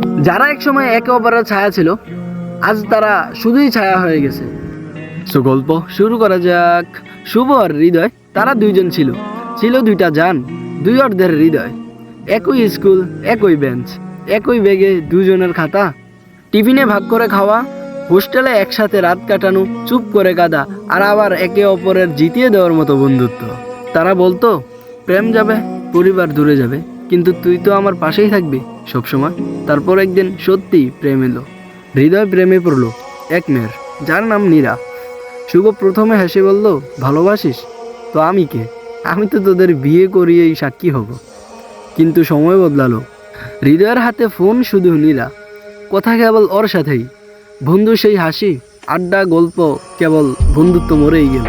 যারা একসময় একে অপরের ছায়া ছিল, আজ তারা শুধুই ছায়া হয়ে গেছে। সো গল্প শুরু করা যাক। শুভ আর হৃদয়, তারা দুইজন ছিল। ছিল দুইটা যান, দুই অর্ধের হৃদয়। একই স্কুল, একই বেঞ্চ, একই ব্যাগে দুজনের খাতা। টিফিনে ভাগ করে খাওয়া, হোস্টেলে একসাথে রাত কাটানো, চুপ করে কাদা, আর আবার একে অপরের জিতিয়ে দেওয়ার মতো বন্ধুত্ব। তারা বলতো, প্রেম যাবে, পরিবার দূরে যাবে। কিন্তু তুই তো আমার পাশেই থাকবি সবসময়। তারপর একদিন সত্যি প্রেম এলো। হৃদয় প্রেমে পড়ল এক মেয়ের, যার নাম নীরা। শুভ প্রথমে হেসে বলল, ভালোবাসিস? তো আমি কে? আমি তো তোদের বিয়ে করিয়েই সাক্ষী হব। কিন্তু সময় বদলালো। হৃদয়ের হাতে ফোন শুধু নীরা। কথা কেবল ওর সাথেই। বন্ধু সেই হাসি, আড্ডা, গল্প কেবল বন্ধুত্ব মরেই গেল।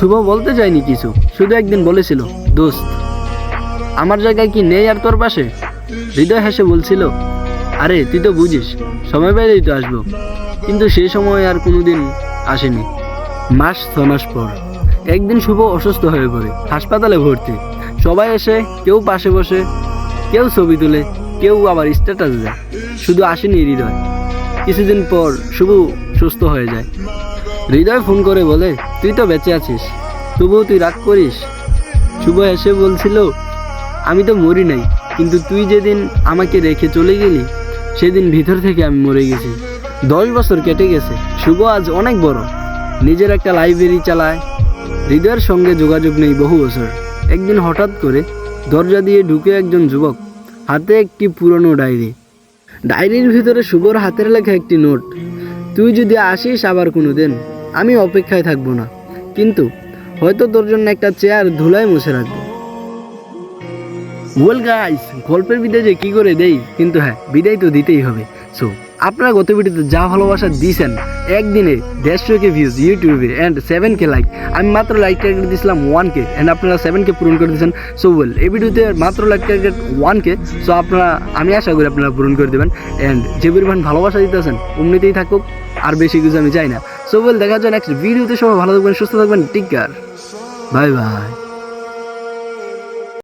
শুভ বলতে চায়নি কিছু, শুধু একদিন বলেছিল, দোস্ত আমার জায়গায় কি নেই আর তোর পাশে? হৃদয় হেসে বলছিল, আরে, তুই তো বুঝিস, সময় পেলেই তো আসব। কিন্তু সেই সময় আর কোনোদিন আসেনি। মাস ছ মাস পর। একদিন শুভ অসুস্থ হয়ে পড়ে, হাসপাতালে ভর্তি। সবাই এসে কেউ পাশে বসে, কেউ ছবি তোলে, কেউ আবার স্ট্যাটাস দেয়। শুধু আসেনি হৃদয়। কিছুদিন পর শুভ সুস্থ হয়ে যায়। হৃদয় ফোন করে বলে, তুই তো বেঁচে আছিস, তবুও তুই রাগ করিস? শুভ এসে বলছিল আমি তো মরি নাই, কিন্তু তুই যেদিন আমাকে রেখে চলে গেলি, সেদিন ভিতর থেকে আমি মরে গেছি। দশ বছর কেটে গেছে, শুভ আজ অনেক বড়। নিজের একটা লাইব্রেরি চালায়, হৃদয়ের সঙ্গে যোগাযোগ নেই বহু বছর। একদিন হঠাৎ করে দরজা দিয়ে ঢুকে একজন যুবক হাতে একটি পুরনো ডায়েরি। ডায়েরির ভিতরে শুভর হাতের লেখা একটি নোট, তুই যদি আসিস আবার কোনো দিন আমি অপেক্ষায় থাকব না। কিন্তু হয়তো তোর জন্য একটা চেয়ার ধুলায় মুছে রাখব। ওয়েল গাইস গল্পের বিদায় যে কী করে দেই? কিন্তু হ্যাঁ বিদায় তো দিতেই হবে। সো আপনারা গত ভিডিওতে যা ভালোবাসা দিয়েছেন একদিনে দেড়শো কে ভিউজ ইউটিউবে অ্যান্ড সেভেন কে লাইক আমি মাত্র লাইক টার্গেট দিয়েছিলাম ওয়ান কে অ্যান্ড আপনারা সেভেন কে পূরণ করে দিয়েছেন। সো ওয়েল এই ভিডিওতে মাত্র like target one K so আপনারা, আমি আশা করি আপনারা পূরণ করে দেবেন। অ্যান্ড যে পরিমাণ ভালোবাসা দিতেছেন, অমনিতেই থাকুক, আর বেশি কিছু আমি চাই না। সো ওয়েল দেখা যায় নেক্সট ভিডিওতে সবাই ভালো থাকবেন, সুস্থ থাকবেন টিকার বাই বাই